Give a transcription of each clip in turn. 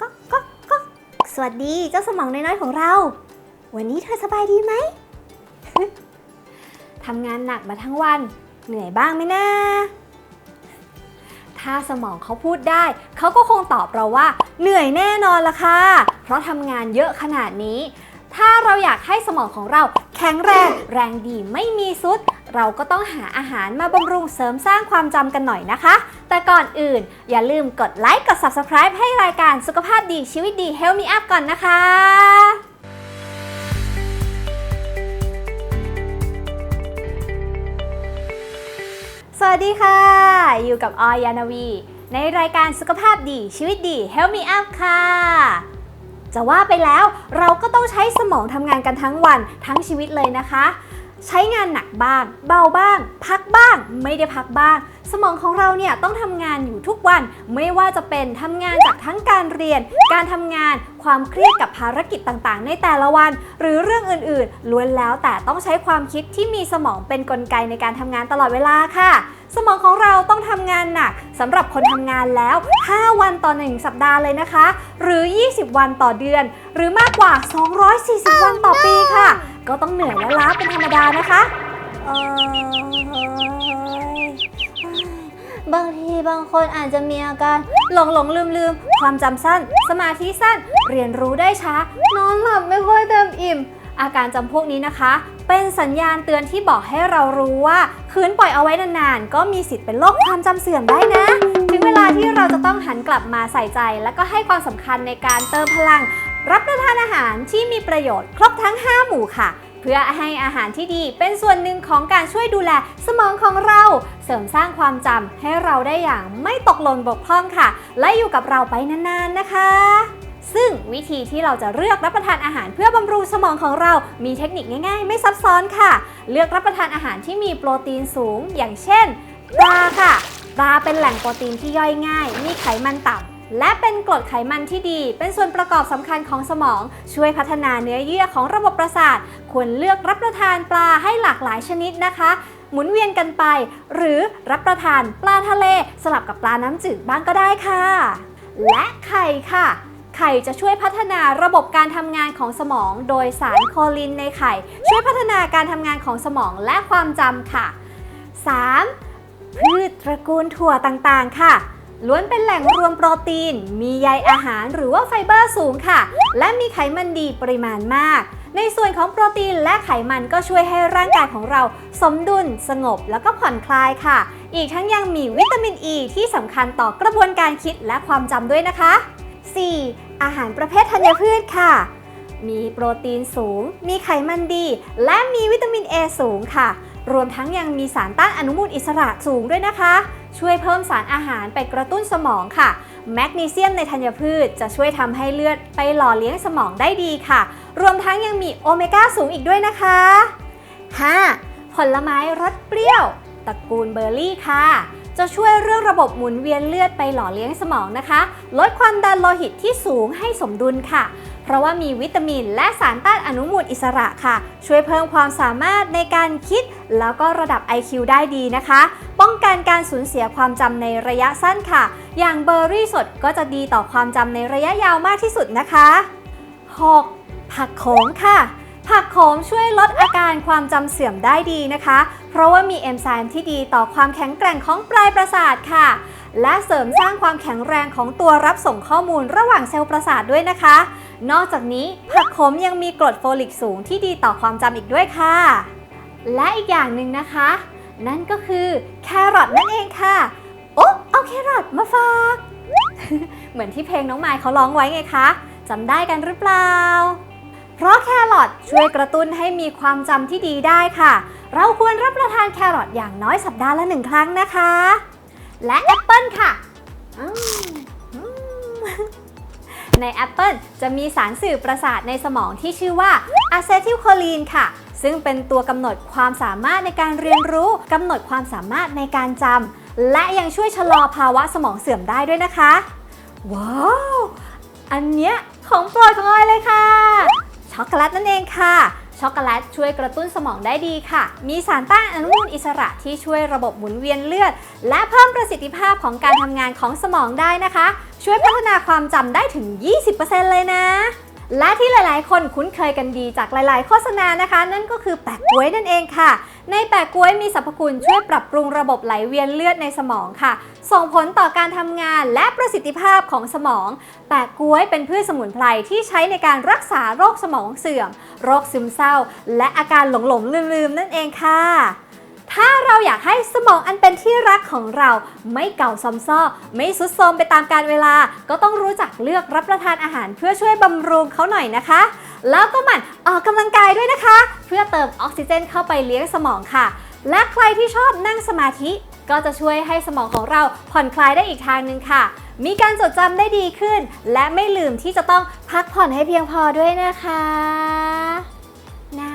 ก็ก็ก็สวัสดีเจ้าสมองน้อยๆของเรา วันนี้เธอสบายดีไหม ทำงานหนักมาทั้งวัน เหนื่อยบ้างไหมนะ ถ้าสมองเขาพูดได้ เขาก็คงตอบเราว่า เหนื่อยแน่นอนละค่ะ เพราะทำงานเยอะขนาดนี้ ถ้าเราอยากให้สมองของเราแข็งแรง แรงดีไม่มีซุด เราก็ต้องหาอาหารมาบำรุงเสริมสร้างความจำกันหน่อยนะคะ แต่ก่อนอื่นอย่าลืมกดไลค์กด Subscribe ให้รายการสุขภาพดีชีวิตดี Help Me Up ก่อนนะคะสวัสดีค่ะ อยู่กับออยานวี ในรายการสุขภาพดีชีวิตดี Help Me Up ค่ะ จะว่าไปแล้วเราก็ต้องใช้สมองทำงานกันทั้งวันทั้งชีวิตเลยนะคะ ใช้งานหนักบ้าง เบาบ้าง พักบ้าง ไม่ได้พักบ้าง สมองของเราเนี่ยต้องทำงานอยู่ทุกวันไม่ว่าจะเป็นทำงานจากทั้งการเรียน การทำงานความเครียดกับภารกิจต่างๆ ในแต่ละวัน หรือเรื่องอื่นๆล้วนแล้วแต่ต้องใช้ความคิดที่มีสมองเป็นกลไกในการทำงานตลอดเวลาค่ะสมองของเราต้องทำงานหนักสำหรับคนทำงานแล้ว 5 วันต่อ 1 สัปดาห์เลยนะคะ หรือ 20 วันต่อเดือน หรือมากกว่า 240 วันต่อปีค่ะ ก็ต้องเหนื่อยและล้าเป็นธรรมดานะคะเอ่อบางทีบางคนอาจจะมีอาการหลงหลงลืมลืมความจำสั้น สมาธิสั้น เรียนรู้ได้ช้านอนหลับไม่ค่อยเต็มอิ่ม อาการจำพวกนี้นะคะ เป็นสัญญาณเตือนที่บอกให้เรารู้ว่าคืนปล่อยเอาไว้นานๆ ก็มีสิทธิ์เป็นโรคความจำเสื่อมได้นะ ถึงเวลาที่เราจะต้องหันกลับมาใส่ใจ และก็ให้ความสำคัญในการเติมพลัง รับประทานอาหารที่มีประโยชน์ครบทั้ง 5 หมู่ค่ะ เพื่อให้อาหารที่ดีเป็นส่วนหนึ่งของการช่วยดูแลสมองของเรา เสริมสร้างความจำให้เราได้อย่างไม่ตกหล่นบกพร่องค่ะ และอยู่กับเราไปนานๆนะคะ ซึ่งวิธีที่เราจะเลือกรับประทานอาหารเพื่อบำรุงสมองของเรา มีเทคนิคง่ายๆ ไม่ซับซ้อนค่ะ เลือกรับประทานอาหารที่มีโปรตีนสูง อย่างเช่นปลาค่ะปลาเป็นแหล่งโปรตีนที่ย่อยง่าย มีไขมันต่ำ และเป็นกรดไขมันที่ดี เป็นส่วนประกอบสำคัญของสมอง ช่วยพัฒนาเนื้อเยื่อของระบบประสาท ควรเลือกรับประทานปลาให้หลากหลายชนิดนะคะ หมุนเวียนกันไป หรือรับประทานปลาทะเล สลับกับปลาน้ำจืดบ้างก็ได้ค่ะ และไข่ค่ะไข่จะช่วยพัฒนาระบบการทำงานของสมอง โดยสารโคลินในไข่ ช่วยพัฒนาการทำงานของสมองและความจำค่ะ 3. พืชตระกูลถั่วต่างๆ ค่ะ ล้วนเป็นแหล่งรวมโปรตีน มีใยอาหารหรือว่าไฟเบอร์สูงค่ะ และมีไขมันดีปริมาณมาก ในส่วนของโปรตีนและไขมันก็ช่วยให้ร่างกายของเราสมดุล สงบ แล้วก็ผ่อนคลายค่ะ อีกทั้งยังมีวิตามินอ e ีที่สำคัญต่อกระบวนการคิดและความจำด้วยนะคะ 4. อาหารประเภทธัญพืชค่ะ มีโปรตีนสูง มีไขมันดี และมีวิตามิน A สูงค่ะ รวมทั้งยังมีสารต้านอนุมูลอิสระสูงด้วยนะคะ ช่วยเพิ่มสารอาหารไปกระตุ้นสมองค่ะ แมกนีเซียมในธัญพืชจะช่วยทำให้เลือดไปหล่อเลี้ยงสมองได้ดีค่ะ รวมทั้งยังมีโอเมก้าสูงอีกด้วยนะคะ 5. ผลไม้รสเปรี้ยวตระกูลเบอร์รี่ค่ะ จะช่วยเรื่องระบบหมุนเวียนเลือดไปหล่อเลี้ยงสมองนะคะ ลดความดันโลหิตที่สูงให้สมดุลค่ะ ราะว่ามีวิตามินและสารต้านอนุมูลอิสระค่ะ ช่วยเพิ่มความสามารถในการคิด แล้วก็ระดับ IQ ได้ดีนะคะ ป้องกันการสูญเสียความจำในระยะสั้นค่ะ อย่างเบอร์รี่สดก็จะดีต่อความจำในระยะยาวมากที่สุดนะคะ 6. ผักโขมค่ะผักโขมช่วยลดอาการความจำเสื่อมได้ดีนะคะ เพราะว่ามีเอนไซม์ที่ดีต่อความแข็งแกร่งของปลายประสาทค่ะ และเสริมสร้างความแข็งแรงของตัวรับส่งข้อมูลระหว่างเซลล์ประสาทด้วยนะคะ นอกจากนี้ผักโขมยังมีกรดโฟลิกสูงที่ดีต่อความจำอีกด้วยค่ะ และอีกอย่างหนึ่งนะคะ นั่นก็คือแครอทนั่นเองค่ะ โอ้เอาแครอทมาฝาก เหมือนที่เพลงน้องไมค์เขาร้องไว้ไงคะจำได้กันหรือเปล่า เพราะแครอทช่วยกระตุ้นให้มีความจำที่ดีได้ค่ะ เราควรรับประทานแครอทอย่างน้อยสัปดาห์ละหนึ่งครั้งนะคะ และแอปเปิลค่ะในแอปเปิลจะมีสารสื่อประสาทในสมองที่ชื่อว่าอะเซทิลโคลีนค่ะ ซึ่งเป็นตัวกำหนดความสามารถในการเรียนรู้กำหนดความสามารถในการจำและยังช่วยชะลอภาวะสมองเสื่อมได้ด้วยนะคะ ว้าว อันเนี้ยของโปรดของออยเลยค่ะ ช็อกโกแลตนั่นเองค่ะ ช็อกโกแลตช่วยกระตุ้นสมองได้ดีค่ะ มีสารต้านอนุมูลอิสระที่ช่วยระบบหมุนเวียนเลือด และเพิ่มประสิทธิภาพของการทำงานของสมองได้นะคะ ช่วยพัฒนาความจำได้ถึง 20%เลยนะและที่หลาย ๆ คนคุ้นเคยกันดีจากหลาย ๆ โฆษณานะคะ นั่นก็คือแปะกล้วยนั่นเองค่ะ ในแปะกล้วยมีสรรพคุณช่วยปรับปรุงระบบไหลเวียนเลือดในสมองค่ะ ส่งผลต่อการทำงานและประสิทธิภาพของสมอง แปะกล้วยเป็นพืชสมุนไพรที่ใช้ในการรักษาโรคสมองเสื่อม โรคซึมเศร้า และอาการหลงๆลืมๆนั่นเองค่ะ ถ้าเราอยากให้สมองอันเป็นที่รักของเราไม่เก่าซอมซ่อไม่สุดโทรมไปตามกาลเวลา ก็ต้องรู้จักเลือกรับประทานอาหารเพื่อช่วยบำรุงเขาหน่อยนะคะ แล้วก็หมั่นออกกำลังกายด้วยนะคะ เพื่อเติมออกซิเจนเข้าไปเลี้ยงสมองค่ะ และใครที่ชอบนั่งสมาธิ ก็จะช่วยให้สมองของเราผ่อนคลายได้อีกทางหนึ่งค่ะ มีการจดจำได้ดีขึ้น และไม่ลืมที่จะต้องพักผ่อนให้เพียงพอด้วยนะคะน่า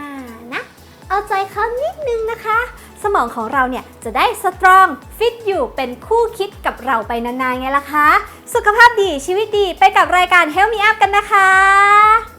นะ เอาใจเขานิดนึงนะคะ สมองของเราเนี่ยจะได้สตรองฟิตอยู่เป็นคู่คิดกับเราไปนานๆไงล่ะคะ สุขภาพดีชีวิตดีไปกับรายการ Help Me Up กันนะคะ